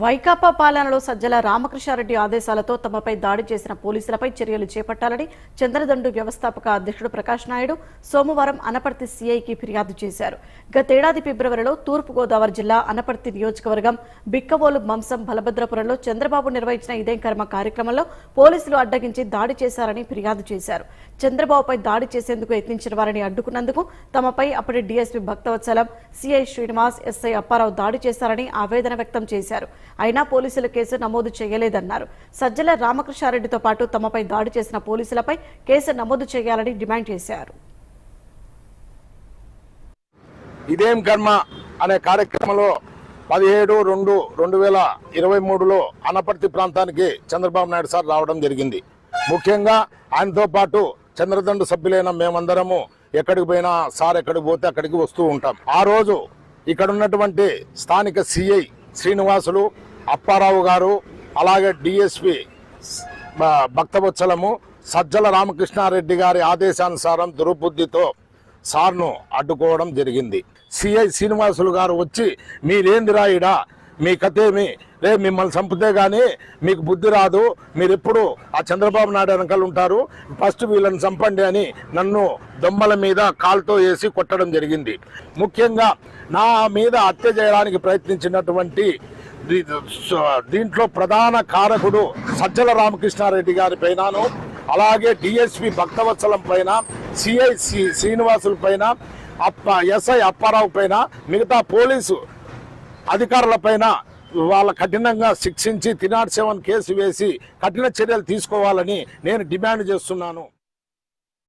వైకాపా పాలనలో సజ్జల రామకృష్ణారెడ్డి ఆదేశాలతో తమపై దాడి చేసిన పోలీసులపై చర్యలు చేపట్టాలని చంద్రదండు వ్యవస్థాపక అధ్యక్షుడు ప్రకాష్ నాయుడు సోమవారం అనపర్తి సీఐకి ఫిర్యాదు చేశారు. గతేడాది ఫిబ్రవరిలో తూర్పుగోదావరి జిల్లా అనపర్తి నియోజకవర్గం బిక్కవోలు మంసం బలభద్రపురంలో చంద్రబాబు నిర్వహించిన ఇదేం కర్మ కార్యక్రమంలో పోలీసులు అడ్డగించి దాడి చేశారని ఫిర్యాదు చేశారు. చంద్రబాబుపై దాడి చేసేందుకు యత్నించిన వారిని అడ్డుకున్నందుకు తమపై అప్పటి DSP Bhaktavatsalam CI Srinivas SI Apparao దాడి చేశారని ఆవేదన వ్యక్తం చేశారు. అయినా పోలీసులు కేసు నమోదు చేయలేదన్నారు. సజ్జల రామకృష్ణారెడ్డితో పాటు తమపై దాడి చేసిన పోలీసులపై కేసు నమోదు చేయాలని డిమాండ్ చేశారు. ఇదేం కర్మ అనే కార్యక్రమంలో పదిహేడు రెండు రెండు వేల ఇరవై మూడులో అనపర్తి ప్రాంతానికి చంద్రబాబు నాయుడు సార్ రావడం జరిగింది. ముఖ్యంగా ఆయనతో పాటు చంద్రదండు సభ్యులైన మేమందరము ఎక్కడికి పోయినా సార్ ఎక్కడికి పోతే అక్కడికి వస్తూ ఉంటాం. ఆ రోజు ఇక్కడ ఉన్నటువంటి స్థానిక సిఐ శ్రీనివాసులు అప్పారావు గారు అలాగే డిఎస్పి భక్తవత్సలము సజ్జల రామకృష్ణారెడ్డి గారి ఆదేశానుసారం దురుబుద్ధితో సార్ను అడ్డుకోవడం జరిగింది. సిఐ శ్రీనివాసులు గారు వచ్చి మీరేందిరాయిడా మీ కథేమి? రే మిమ్మల్ని చంపితే కానీ మీకు బుద్ధి రాదు. మీరు ఎప్పుడు ఆ చంద్రబాబు నాయుడు వెనకాల ఉంటారు. ఫస్ట్ వీళ్ళని చంపండి అని నన్ను దొమ్మల మీద కాల్తో వేసి కొట్టడం జరిగింది. ముఖ్యంగా నా మీద హత్య చేయడానికి ప్రయత్నించినటువంటి దీంట్లో ప్రధాన కారకుడు సజ్జల రామకృష్ణారెడ్డి గారి పైనను అలాగే డిఎస్పి భక్తవత్సలం పైన సిఐ శ్రీనివాసుల పైన అప్ప ఎస్ఐ అప్పారావు పైన మిగతా పోలీసు అధికారుల పైన వాళ్ళ కఠినంగా శిక్షించి తినాడ్ సెవెన్ కేసు వేసి కఠిన చర్యలు తీసుకోవాలని నేను డిమాండ్ చేస్తున్నాను.